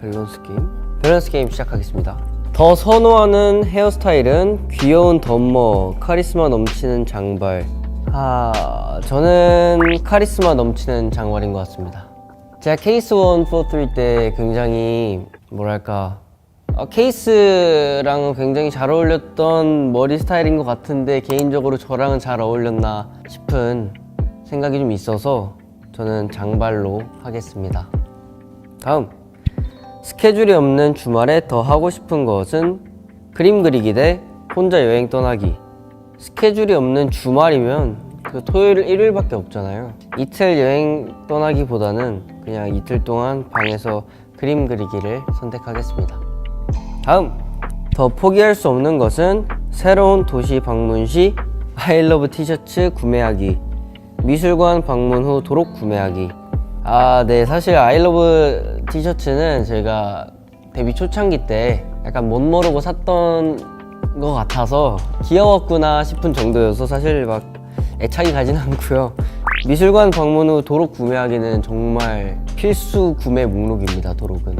밸런스 게임? 밸런스 게임 시작하겠습니다. 더 선호하는 헤어스타일은 귀여운 덤머, 카리스마 넘치는 장발. 아, 저는 카리스마 넘치는 장발인 것 같습니다. 제가 케이스 1, 4, 3때 굉장히 뭐랄까 어, 케이스랑은 굉장히 잘 어울렸던 머리 스타일인 것 같은데 개인적으로 저랑은 잘 어울렸나 싶은 생각이 좀 있어서 저는 장발로 하겠습니다. 다음 스케줄이 없는 주말에 더 하고 싶은 것은 그림 그리기 대 혼자 여행 떠나기. 스케줄이 없는 주말이면 그 토요일 일요일밖에 없잖아요. 이틀 여행 떠나기보다는 그냥 이틀 동안 방에서 그림 그리기를 선택하겠습니다. 다음 더 포기할 수 없는 것은 새로운 도시 방문 시 아이러브 티셔츠 구매하기 미술관 방문 후 도록 구매하기 아 네. 사실 아이러브 티셔츠는 제가 데뷔 초창기 때 약간 못 모르고 샀던 것 같아서 귀여웠구나 싶은 정도여서 사실 막 애착이 가진 않고요. 미술관 방문 후 도록 구매하기는 정말 필수 구매 목록입니다 도록은